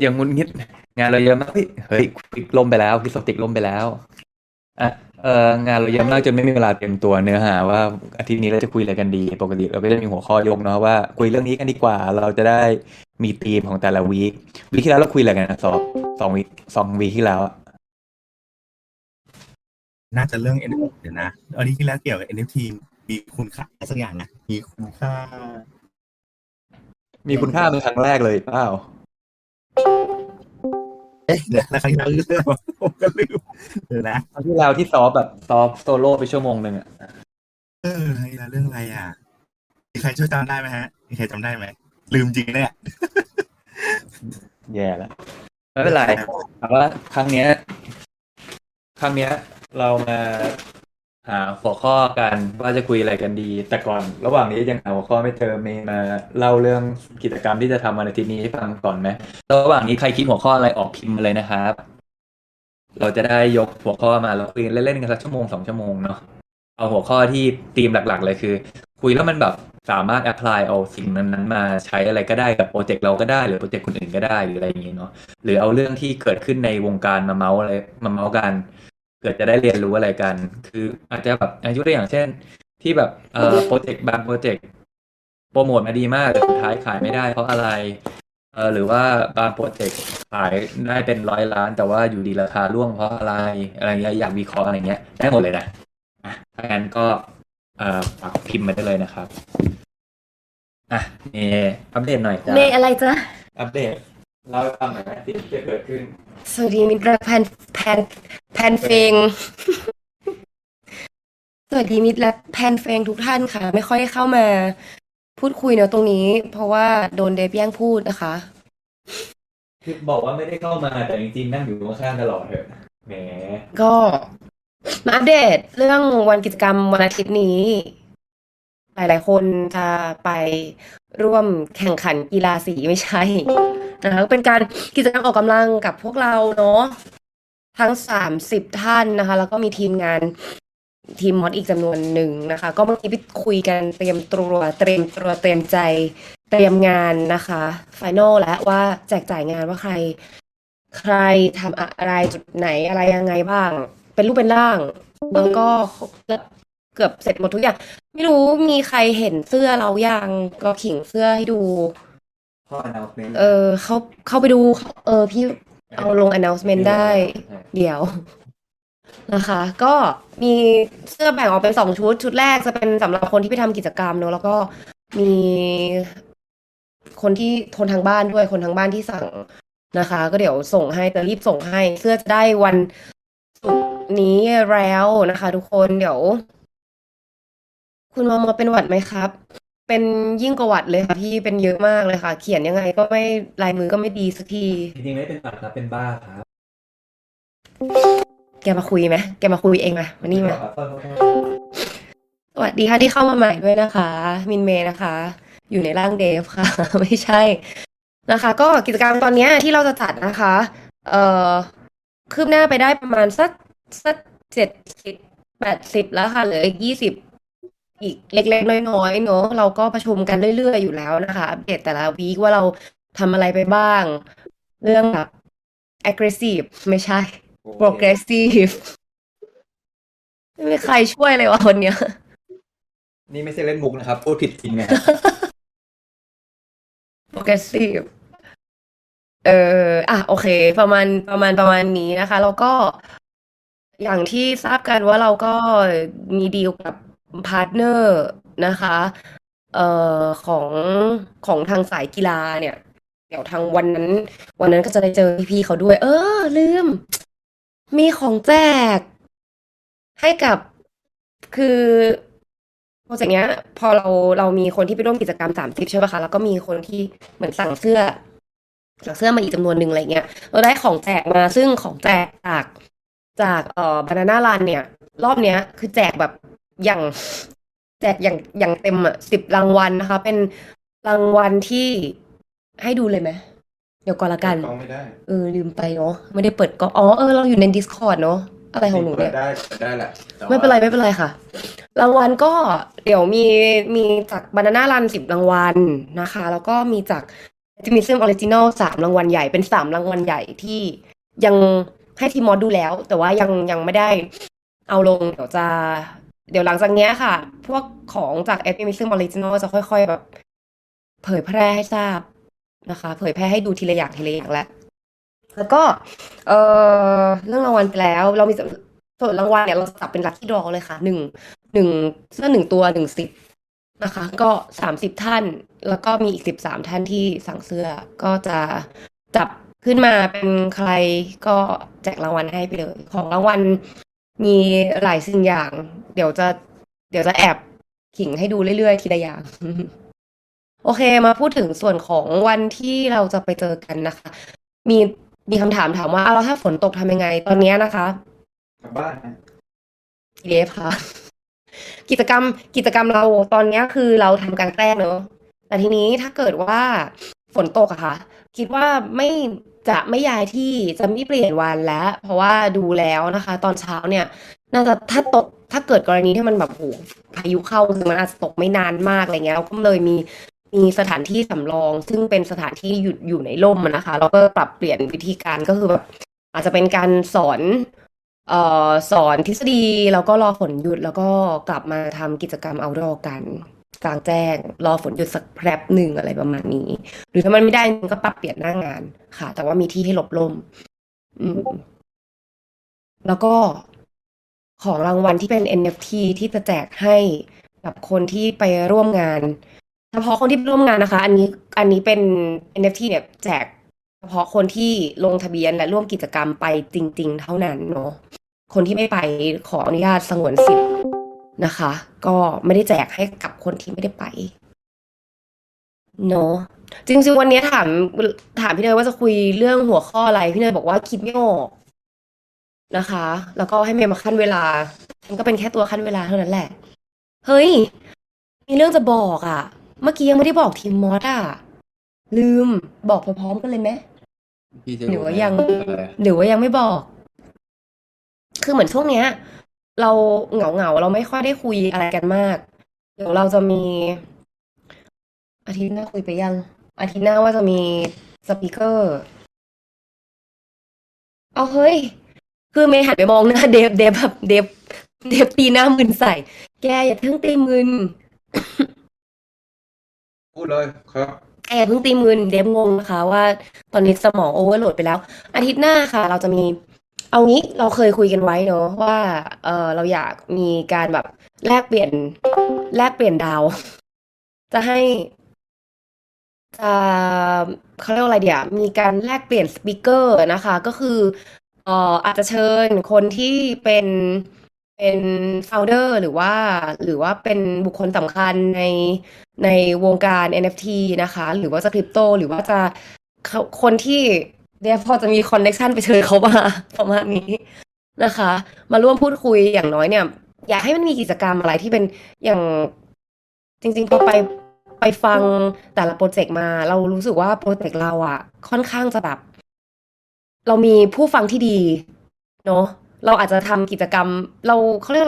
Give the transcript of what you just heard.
อย่างงุนงิด งานเราเยอะมากเฮ้ยเฮ้ยคลิกล่มไปแล้วคลิกสติกล่มไปแล้วอะเอองานเราเยอะมากจนไม่มีเวลาเตรียมตัวเนื้อหา ว่าอาทิตย์นี้เราจะคุยอะไรกันดี ปกติเราก็จะมีหัวข้อยกเนาะว่าคุยเรื่องนี้กันดีกว่า เราจะได้มีธีมของแต่ละวีควีคที่แล้วเราคุยอะไรกันนะสองสองวีคสองวีคที่แล้วอะน่าจะเรื่อง NFT เดี๋ยวนะอันนี้ที่แล้วเกี่ยวกับ NFT มีคุณค่าสักอย่างนะมีคุณค่า มีคุณค่าเป็นครั้งแรกเลยเปล่าเอ๊ะเดี๋ยวแล้วครั้งที่แล้วเรื่องผมก็ลืมเดี๋ยวนะครั้งที่แล้วที่ซอฟแบบซอฟโซโล่ไปชั่วโมงหนึ่งอะเออครั้งที่แล้วเรื่องอะไรอะมีใครช่วยจำได้ไหมฮะมีใครจำได้ไหมลืมจริงเนี่ยแย่แล้วไม่เป็นไรแต่ว่าครั้งเนี้ย ครั้งเนี้ย เรามา หาหัวข้อกันว่าจะคุยอะไรกันดี แต่ก่อนระหว่างนี้ยังหาหัวข้อไม่เจอเมย์มาเล่าเรื่องกิจกรรมที่จะทำวันอาทิตย์นี้ให้ฟังก่อนไหมระหว่างนี้ใครคิดหัวข้ออะไรออกพิมพ์มาเลยนะครับ เราจะได้ยกหัวข้อมาแล้วคุยเล่นๆกันสักชั่วโมงสองชั่วโมงเนาะเอาหัวข้อที่ธีมหลัก ๆ เลยคือ คุยแล้วมันแบบสามารถ apply เอาสิ่งนั้นๆมาใช้อะไรก็ได้กับโปรเจกต์เราก็ได้หรือโปรเจกต์คนอื่นก็ได้หรืออะไรอย่างนี้เนาะหรือเอาเรื่องที่เกิดขึ้นในวงการมาเมาส์อะไรมาเมาส์กัน เกิดจะได้เรียนรู้อะไรกัน คืออาจจะแบบอายุตัวอย่างเช่น ที่แบบเอ่อโปรเจกต์บางโปรเจกต์โปรโมทมาดีมากแต่สุดท้ายขายไม่ได้เพราะอะไรเออหรือว่าบางโปรเจกต์ขายได้เป็นร้อยล้าน แต่ว่าอยู่ดีราคาร่วงเพราะอะไรอะไรเงี้ยอยากวิเคราะห์อะไรเงี้ยได้หมดเลยนะอะถ้างั้นก็เอ่อฝากพิมพ์มาได้เลยนะครับอะเมย์อัปเดตหน่อยจ้ะเมย์อะไรจ๊ะอัปเดตเล่าให้ฟังหน่อยนะที่จะเกิดขึ้นสวัสดีมิตรรักแพนแพนแพนเฟง สวัสดีมิตรรักแพนเฟงทุกท่านค่ะ ไม่ค่อยเข้ามาพูดคุยเนอะตรงนี้ เพราะว่าโดนเดฟแย่งพูดนะคะ คือบอกว่าไม่ได้เข้ามาแต่จริงๆนั่งอยู่ข้างๆตลอดเถอะแหมก็มาอัปเดตเรื่องวันกิจกรรมวันอาทิตย์นี้ หลายๆ คนจะไปร่วมแข่งขันกีฬาสีไม่ใช่นะคะก็เป็นการกิจกรรมออกกำลังกับพวกเราเนาะ ทั้งสามสิบท่านนะคะ แล้วก็มีทีมงานทีมมอดอีกจำนวนหนึ่งนะคะ ก็เมื่อกี้ไปคุยกันเตรียมตัวเตรียมตัวเตรียมใจเตรียมงานนะคะไฟนอลแล้วว่าแจกจ่ายงานว่าใคร ใครทำอะไรจุดไหนอะไรยังไงบ้าง เป็นรูปเป็นร่างแล้วก็เกือบเกือบเสร็จหมดทุกอย่าง ไม่รู้มีใครเห็นเสื้อเรายังก็ขิงเสื้อให้ดูข้อ announcement เออเขาเข้าไปดู เออพี่ เอาลง announcement ได้ เดี๋ยวนะคะ ก็มีเสื้อแบ่งออกเป็นสองชุด ชุดแรกจะเป็นสำหรับคนที่ไปทำกิจกรรมเนอะแล้วก็มีคนที่ทนทางบ้านด้วยคนทางบ้านที่สั่งนะคะ ก็เดี๋ยวส่งให้จะรีบส่งให้ เสื้อจะได้วันศุกร์นี้แล้วนะคะ ทุกคนเดี๋ยว คุณมอมอเป็นหวัดไหมครับ เป็นยิ่งกว่าหวัดเลยค่ะพี่เป็นเยอะมากเลยค่ะ เขียนยังไงก็ไม่ลายมือก็ไม่ดีสักที จริงๆไม่เป็นหวัดครับเป็นบ้าครับแกมาคุยไหมแกมาคุยเองมามานี่มาขอโทษขอโทษสวัสดีค่ะที่เข้ามาใหม่ด้วยนะคะ มินเมย์นะคะ อยู่ในร่างเดฟค่ะ ไม่ใช่นะคะ ก็กิจกรรมตอนเนี้ยที่เราจะจัดนะคะ เอ่อคืบหน้าไปได้ประมาณสักสักเจ็ดสิบแปดสิบแล้วค่ะเหลืออีกยี่สิบ อีกเล็ก ๆ น้อยๆเนอะเราก็ประชุมกันเรื่อย ๆ อยู่แล้วนะคะ อัปเดตแต่ละวีคว่าเราทำอะไรไปบ้าง เรื่องแบบ aggressive ไม่ใช่ progressive ไม่มีใครช่วยเลยวะคนเนี้ย นี่ไม่ใช่เล่นมุกนะครับ พูดผิดจริงไง progressive เอออะโอเค ประมาณประมาณประมาณนี้นะคะ แล้วก็อย่างที่ทราบกันว่าเราก็มีดีลกับ พาร์ทเนอร์นะคะเอ่อของของทางสายกีฬาเนี่ย เดี๋ยวทางวันนั้น วันนั้นก็จะได้เจอพี่ๆเขาด้วย เออ ลืม มีของแจก ให้กับคือโปรเจกต์เนี้ย พอเราเรามีคนที่ไปร่วมกิจกรรมสามสิบใช่ป่ะคะ แล้วก็มีคนที่เหมือนสั่งเสื้อสั่งเสื้อมาอีกจำนวนหนึ่งอะไรเงี้ยเราได้ของแจกมาซึ่งของแจกจากจากเอ่อบานาน่ารันเนี่ย รอบเนี้ย คือแจกแบบ อย่างแจกอย่างอย่างเต็มอะสิบรางวัลนะคะ เป็นรางวัลที่ให้ดูเลยไหมเดี๋ยวก่อนละกันกล้องไม่ได้เออ ลืมไปเนาะไม่ได้เปิดก็อ๋อเออเราอยู่ใน Discord เนาะอะไรของหนูเปิเนี่ดยได้เปิดได้แหละแต่ว่าไม่เป็นไร ไม่เป็นไรค่ะ รางวัลก็เดี๋ยวมีมีจากบานาน่ารันสิบรางวัลนะคะ แล้วก็มีจาก Optimism Original สามรางวัลใหญ่เป็นสามรางวัลใหญ่ที่ยังให้ทีมมอสดูแล้ว แต่ว่ายังยังไม่ได้เอาลงเดี๋ยวจะ เดี๋ยวหลังจากเนี้ยค่ะ พวกของจาก Optimism Original จะค่อยๆแบบ เผยแพร่ให้ทราบนะคะ เผยแพร่ให้ดูทีละอย่างทีละอย่างแล้วแล้วก็ เออเรื่องรางวัลไปแล้ว เรามีส่วนรางวัลเนี่ยเราจับเป็นลัคกี้ดอเลยค่ะหนึ่งหนึ่งเสื้อหนึ่งตัวหนึ่งสิบนะคะ ก็สามสิบท่าน แล้วก็มีอีกสิบสามท่านที่สั่งเสื้อก็จะจับขึ้นมาเป็นใครก็แจกรางวัลให้ไปเลย ของรางวัล มีหลายสิ่งอย่าง เดี๋ยวจะ เดี๋ยวจะแอบขิงให้ดูเรื่อยๆ ทีละอย่าง โอเคมาพูดถึงส่วนของวันที่เราจะไปเจอกันนะคะ มีมีคำถามถามว่าอ้าวแล้วถ้าฝนตกทำยังไง ตอนเนี้ยนะคะกลับบ้านนะเดฟค่ะ กิจกรรมกิจกรรมเราตอนเนี้ยคือเราทำกลางแจ้งเนอะแต่ทีนี้ถ้าเกิดว่า ฝนตกอะค่ะ คิดว่าไม่จะไม่ย้ายที่จะไม่เปลี่ยนวันแล้ว เพราะว่าดูแล้วนะคะ ตอนเช้าเนี่ย น่าจะถ้าตกถ้าเกิดกรณีที่มันแบบโหพายุเข้าคือมันอาจจะตกไม่นานมากอะไรเงี้ยเราก็เลยมีมีสถานที่สำรอง ซึ่งเป็นสถานที่อยู่อยู่ในร่มนะคะเราก็ปรับเปลี่ยนวิธีการก็คือแบบอาจจะเป็นการสอนเอ่อสอนทฤษฎีแล้วก็รอฝนหยุดแล้วก็กลับมาทำกิจกรรมเอาดอกัน กลางแจ้ง รอฝนหยุดสักแป๊บหนึ่งอะไรประมาณนี้ หรือถ้ามันไม่ได้ก็ปรับเปลี่ยนหน้างาน ค่ะ แต่ว่ามีที่ให้หลบร่มอืม แล้วก็ของรางวัลที่เป็น NFT ที่จะแจกให้กับคนที่ไปร่วมงานเฉพาะคนที่ร่วมงานนะคะ อันนี้อันนี้เป็น NFT เนี่ยแจกเฉพาะคนที่ลงทะเบียนและร่วมกิจกรรมไปจริง ๆ เท่านั้นเนาะคนที่ไม่ไปขออนุญาตสงวนสิทธิ์ นะคะ ก็ไม่ได้แจกให้กับคนที่ไม่ได้ไปเนาะจริงๆวันนี้ถามถามพี่เนยว่าจะคุยเรื่องหัวข้ออะไร พี่เนยบอกว่าคิดไม่ออกนะคะ แล้วก็ให้เมย์มาขั้นเวลามันก็เป็นแค่ตัวขั้นเวลาเท่านั้นแหละ เฮ้ย มีเรื่องจะบอกอะ เมื่อกี้ยังไม่ได้บอกทีมมอสอะ ลืมบอกพร้อมๆกันเลยไหมพี่จะหรือว่ายังอะไรหรือว่ายังไม่บอก คือเหมือนช่วงเนี้ย เราเหงาเหงาๆเราไม่ค่อยได้คุยอะไรกันมาก เดี๋ยวเราจะมี อาทิตย์หน้าคุยไปยัง อาทิตย์หน้าว่าจะมีสปีกเกอร์ เอาเฮ้ย คือเมย์หันไปมองหน้าเดฟเดฟแบบเดฟเดฟตีหน้ามึนใส่ แกอย่าเพิ่งตีมึนพูดเลยครับแอบเพิ่งตีมือเดฟงงนะคะว่า ตอนนี้สมองโอเวอร์โหลดไปแล้ว อาทิตย์หน้าค่ะ เราจะมี เอางี้เราเคยคุยกันไว้เนอะว่า เออเราอยากมีการแบบแลกเปลี่ยนแลกเปลี่ยนดาว จะให้จะเขาเรียกว่าอะไรเดี๋ยวมีการแลกเปลี่ยนสปีกเกอร์นะคะ ก็คือเอ่ออาจจะเชิญคนที่เป็นเป็นโฟลเดอร์หรือว่าหรือว่าเป็นบุคคลสำคัญในในวงการ NFT นะคะ หรือว่าจะคริปโต หรือว่าจะคนที่ เดี๋ยวพอจะมีคอนเน c t ชันไปเชิญเขามาประมาณนี้นะคะ มาร่วมพูดคุยอย่างน้อยเนี่ย อยากให้มันมีกิจกรรมอะไรที่เป็นอย่างจริงๆพอไปไปฟังแต่ละโปรเจกต์มา เรารู้สึกว่าโปรเจกต์เราอะค่อนข้างจะแบบ เรามีผู้ฟังที่ดี เนอะเราอาจจะทำกิจกรรม เราเขาเรียก